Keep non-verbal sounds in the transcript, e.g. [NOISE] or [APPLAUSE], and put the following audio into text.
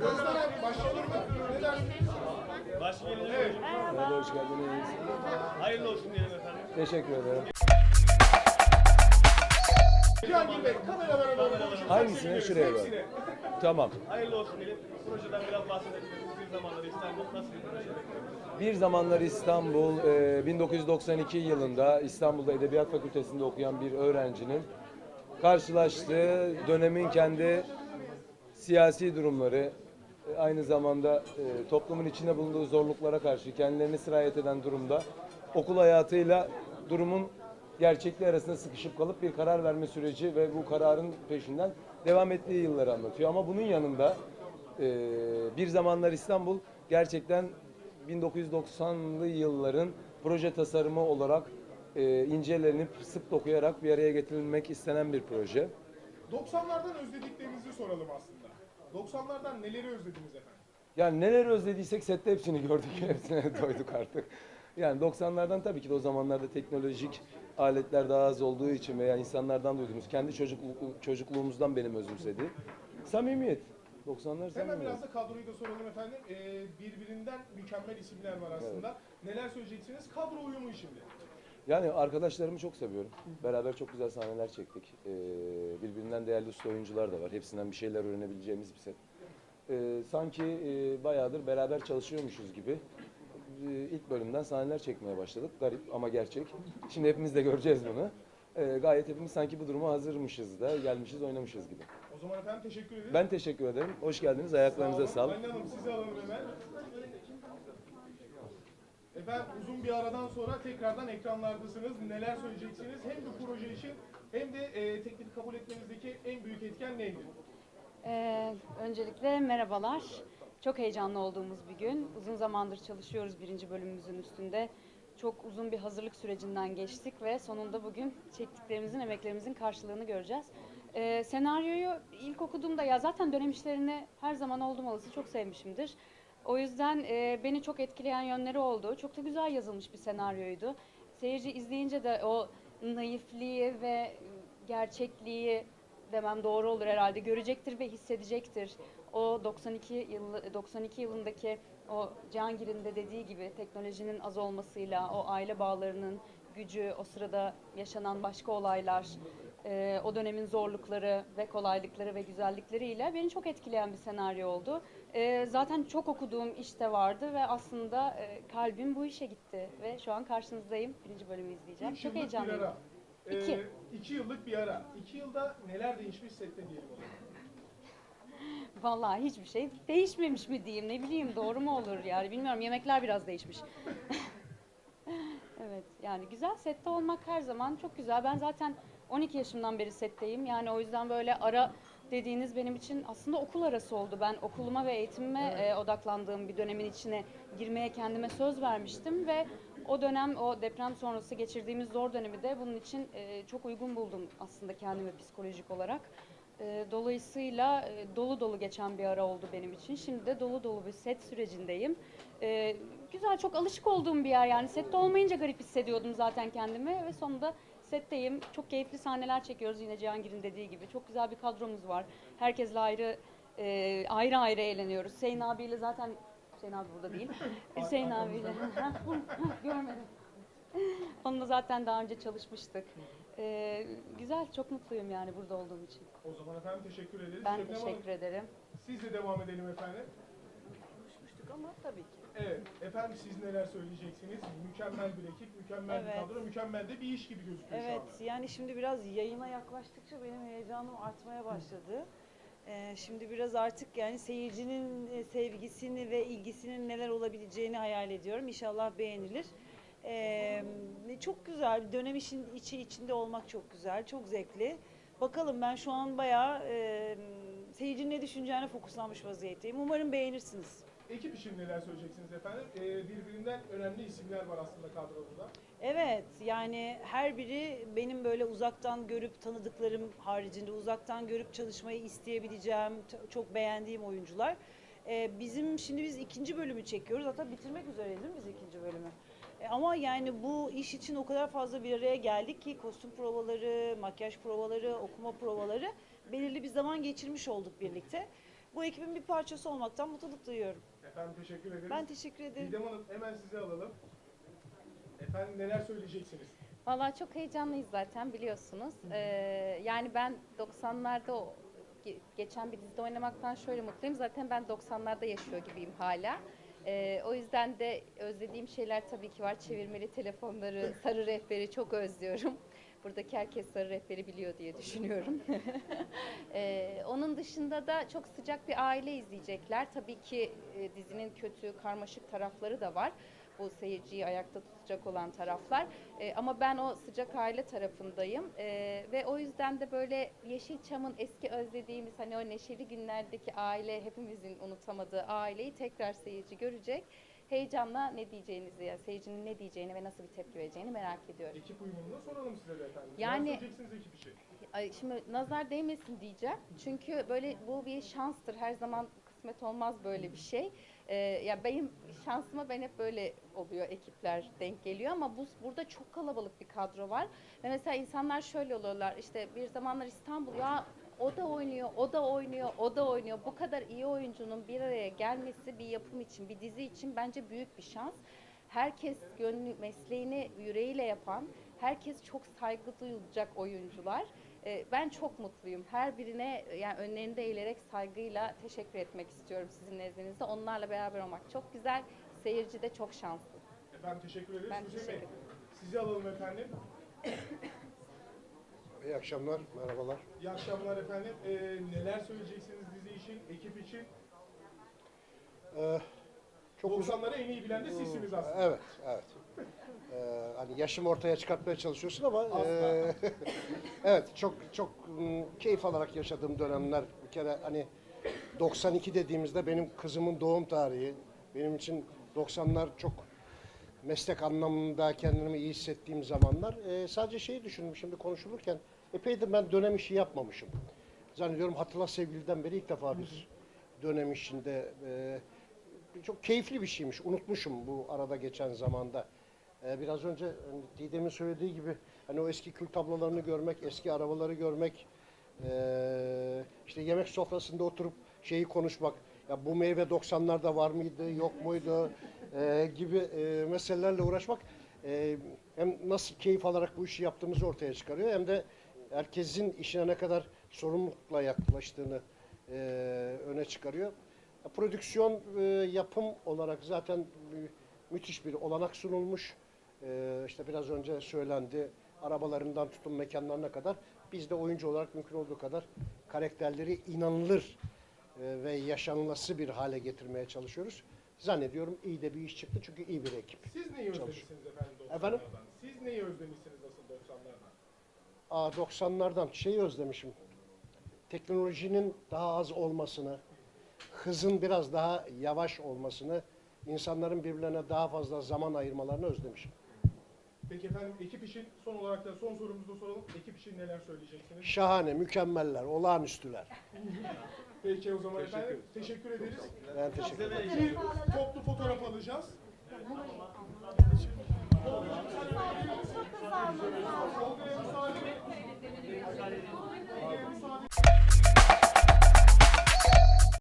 Gözler abi başlanır mı? Ne dersiniz? Başlayalım. Merhaba, hoş geldiniz. Hayırlı olsun diyelim efendim. Teşekkür ederim. Cihangir Bey doğru konuşun. Hangisine? Şuraya bak. Tamam. Hayırlı olsun diyelim. Projeden biraz bahsedebiliriz. Bir zamanlar İstanbul nasıl bir proje? Bir zamanlar İstanbul, e, 1992 yılında İstanbul'da Edebiyat Fakültesi'nde okuyan bir öğrencinin karşılaştığı dönemin kendi siyasi durumları, e, aynı zamanda e, toplumun içinde bulunduğu zorluklara karşı kendilerini sirayet eden durumda okul hayatıyla durumun gerçekliği arasında sıkışıp kalıp bir karar verme süreci ve bu kararın peşinden devam ettiği yılları anlatıyor. Ama bunun yanında e, bir zamanlar İstanbul gerçekten 1990'lı yılların proje tasarımı olarak e, incelenip sık dokuyarak bir araya getirilmek istenen bir proje. 90'lardan özlediklerinizi soralım aslında. 90'lardan neleri özlediniz efendim? Yani neler özlediysek sette hepsini gördük, [LAUGHS] hepsine doyduk artık. Yani 90'lardan tabii ki de o zamanlarda teknolojik aletler daha az olduğu için veya insanlardan duyduğumuz, kendi çocukluk, çocukluğumuzdan benim özümsediği samimiyet. 90'lar Hemen samimiyet. biraz da kadroyu da soralım efendim. Ee, birbirinden mükemmel isimler var aslında. Neler söyleyeceksiniz? Kadro uyumu şimdi. Yani arkadaşlarımı çok seviyorum. Beraber çok güzel sahneler çektik. Ee, birbirinden değerli usta oyuncular da var. Hepsinden bir şeyler öğrenebileceğimiz bir set. Ee, sanki e, bayağıdır beraber çalışıyormuşuz gibi. Ee, ilk bölümden sahneler çekmeye başladık. Garip ama gerçek. Şimdi hepimiz de göreceğiz bunu. Ee, gayet hepimiz sanki bu duruma hazırmışız da gelmişiz oynamışız gibi. O zaman efendim teşekkür ederiz. Ben teşekkür ederim. Hoş geldiniz. Ayaklarınıza Sağ olun. sağlık. Aylin Hanım sizi alalım hemen. Efendim uzun bir aradan sonra tekrardan ekranlardasınız. Neler söyleyeceksiniz? Hem bu proje için hem de e, teklifi kabul etmenizdeki en büyük etken neydi? Ee, öncelikle merhabalar. Çok heyecanlı olduğumuz bir gün. Uzun zamandır çalışıyoruz birinci bölümümüzün üstünde. Çok uzun bir hazırlık sürecinden geçtik ve sonunda bugün çektiklerimizin, emeklerimizin karşılığını göreceğiz. Ee, senaryoyu ilk okuduğumda ya zaten dönem işlerini her zaman oldum olası çok sevmişimdir. O yüzden e, beni çok etkileyen yönleri oldu. Çok da güzel yazılmış bir senaryoydu. Seyirci izleyince de o naifliği ve gerçekliği demem doğru olur herhalde görecektir ve hissedecektir. O 92 yıl 92 yılındaki o Cihangir'in de dediği gibi teknolojinin az olmasıyla o aile bağlarının gücü, o sırada yaşanan başka olaylar, e, o dönemin zorlukları ve kolaylıkları ve güzellikleriyle beni çok etkileyen bir senaryo oldu. E, zaten çok okuduğum işte vardı ve aslında e, kalbim bu işe gitti ve şu an karşınızdayım. Birinci bölümü izleyeceğim. Üç Çok yıllık bir heyecanlıyım. ara. Ee, İki. iki yıllık bir ara. İki yılda neler değişmiş sette diyelim. [LAUGHS] Vallahi hiçbir şey değişmemiş mi diyeyim ne bileyim doğru mu olur yani bilmiyorum yemekler biraz değişmiş. [LAUGHS] evet yani güzel sette olmak her zaman çok güzel. Ben zaten 12 yaşımdan beri setteyim yani o yüzden böyle ara dediğiniz benim için aslında okul arası oldu. Ben okuluma ve eğitimime e, odaklandığım bir dönemin içine girmeye kendime söz vermiştim ve o dönem o deprem sonrası geçirdiğimiz zor dönemi de bunun için e, çok uygun buldum aslında kendimi psikolojik olarak. E, Dolayısıyla e, dolu dolu geçen bir ara oldu benim için. Şimdi de dolu dolu bir set sürecindeyim. E, Güzel, çok alışık olduğum bir yer yani. Sette olmayınca garip hissediyordum zaten kendimi ve sonunda setteyim. Çok keyifli sahneler çekiyoruz yine Cihangir'in dediği gibi. Çok güzel bir kadromuz var. Herkesle ayrı e, ayrı ayrı eğleniyoruz. Hüseyin abiyle zaten Hüseyin abi burada değil. [LAUGHS] Hüseyin abiyle. [LAUGHS] Görmedim. Onunla zaten daha önce çalışmıştık. E, güzel, çok mutluyum yani burada olduğum için. O zaman efendim teşekkür ederiz. Ben Şebnem Hanım, teşekkür ederim. Siz de devam edelim efendim. konuşmuştuk ama tabii ki. Evet. Efendim siz neler söyleyeceksiniz? Mükemmel bir ekip, mükemmel bir Evet. kadro, mükemmel de bir iş gibi gözüküyor şu Evet, anda. yani şimdi biraz yayına yaklaştıkça benim heyecanım artmaya başladı. Ee, şimdi biraz artık yani seyircinin e, sevgisini ve ilgisinin neler olabileceğini hayal ediyorum. İnşallah beğenilir. Ee, çok güzel, bir dönem işin içi içinde olmak çok güzel, çok zevkli. Bakalım ben şu an bayağı e, seyircinin ne düşüneceğine fokuslanmış vaziyetteyim. Umarım beğenirsiniz. Ekip için neler söyleyeceksiniz efendim? Ee, birbirinden önemli isimler var aslında kadroda. Evet yani her biri benim böyle uzaktan görüp tanıdıklarım haricinde uzaktan görüp çalışmayı isteyebileceğim, çok beğendiğim oyuncular. Ee, bizim şimdi biz ikinci bölümü çekiyoruz. Hatta bitirmek üzereyiz değil mi biz ikinci bölümü? E, Ama yani bu iş için o kadar fazla bir araya geldik ki kostüm provaları, makyaj provaları, okuma provaları belirli bir zaman geçirmiş olduk birlikte. Bu ekibin bir parçası olmaktan mutluluk duyuyorum. Efendim teşekkür ederiz. Ben teşekkür ederim. Didem Hanım hemen sizi alalım. Efendim neler söyleyeceksiniz? Vallahi çok heyecanlıyız zaten biliyorsunuz. Ee, yani ben 90'larda o ge- geçen bir dizide oynamaktan şöyle mutluyum. Zaten ben 90'larda yaşıyor gibiyim hala. Ee, o yüzden de özlediğim şeyler tabii ki var. Çevirmeli telefonları, sarı rehberi çok özlüyorum. [LAUGHS] Buradaki herkes sarı rehberi biliyor diye düşünüyorum. [LAUGHS] Ee, onun dışında da çok sıcak bir aile izleyecekler. Tabii ki e, dizinin kötü, karmaşık tarafları da var. Bu seyirciyi ayakta tutacak olan taraflar. Ee, ama ben o sıcak aile tarafındayım. Ee, ve o yüzden de böyle Yeşilçam'ın eski özlediğimiz hani o neşeli günlerdeki aile, hepimizin unutamadığı aileyi tekrar seyirci görecek. Heyecanla ne diyeceğinizi, ya seyircinin ne diyeceğini ve nasıl bir tepki vereceğini merak ediyorum. Ekip uyumunu soralım size de efendim. Yani- Neler söyleyeceksiniz ekip için? Ay şimdi nazar değmesin diyeceğim. Çünkü böyle bu bir şanstır. Her zaman kısmet olmaz böyle bir şey. Ee, ya benim şansıma ben hep böyle oluyor ekipler denk geliyor ama bu burada çok kalabalık bir kadro var. Ve mesela insanlar şöyle oluyorlar. işte bir zamanlar İstanbul ya o da oynuyor, o da oynuyor, o da oynuyor. Bu kadar iyi oyuncunun bir araya gelmesi bir yapım için, bir dizi için bence büyük bir şans. Herkes gönlü, mesleğini yüreğiyle yapan, herkes çok saygı duyulacak oyuncular. Ee, Ben çok mutluyum. Her birine yani önlerinde eğilerek saygıyla teşekkür etmek istiyorum sizin nezdinizde. Onlarla beraber olmak çok güzel. Seyirci de çok şanslı. Efendim teşekkür ederiz. Ben Hüseyin teşekkür Bey, ederim. Sizi alalım efendim. İyi akşamlar, merhabalar. İyi akşamlar efendim. Ee, neler söyleyeceksiniz dizi için, ekip için? Ee, çok uzun... 90'ları en iyi bilen de sizsiniz aslında. Evet, evet. [LAUGHS] Ee, hani yaşım ortaya çıkartmaya çalışıyorsun ama ee, [LAUGHS] evet çok çok mm, keyif alarak yaşadığım dönemler bir kere hani 92 dediğimizde benim kızımın doğum tarihi benim için 90'lar çok meslek anlamında kendimi iyi hissettiğim zamanlar. Ee, sadece şeyi düşündüm şimdi konuşulurken epeydir ben dönem işi yapmamışım. Zannediyorum Hatırla Sevgili'den beri ilk defa bir dönem işinde ee, çok keyifli bir şeymiş. Unutmuşum bu arada geçen zamanda. Ee, biraz önce hani Didem'in söylediği gibi hani o eski kült tablolarını görmek, eski arabaları görmek, ee, işte yemek sofrasında oturup şeyi konuşmak. Ya bu meyve 90'larda var mıydı, yok muydu ee, gibi ee, meselelerle uğraşmak ee, hem nasıl keyif alarak bu işi yaptığımızı ortaya çıkarıyor hem de herkesin işine ne kadar sorumlulukla yaklaştığını ee, öne çıkarıyor. Prodüksiyon e, yapım olarak zaten mü- müthiş bir olanak sunulmuş. E, işte biraz önce söylendi. Arabalarından tutun mekanlarına kadar biz de oyuncu olarak mümkün olduğu kadar karakterleri inanılır e, ve yaşanılası bir hale getirmeye çalışıyoruz. Zannediyorum iyi de bir iş çıktı çünkü iyi bir ekip. Siz neyi özlemişsiniz efendim 90'lardan? Efendim? Siz neyi özlemişsiniz asıl 90'lardan? Aa 90'lardan şeyi özlemişim. Teknolojinin daha az olmasını, hızın biraz daha yavaş olmasını, insanların birbirlerine daha fazla zaman ayırmalarını özlemişim. Peki efendim ekip için son olarak da son sorumuzu da soralım. Ekip için neler söyleyeceksiniz? Şahane, mükemmeller, olağanüstüler. [LAUGHS] Peki o zaman efendim teşekkür ederiz. Ben teşekkür ederim. Bir toplu fotoğraf alacağız. Tolga'ya müsaade. Tolga'ya müsaade.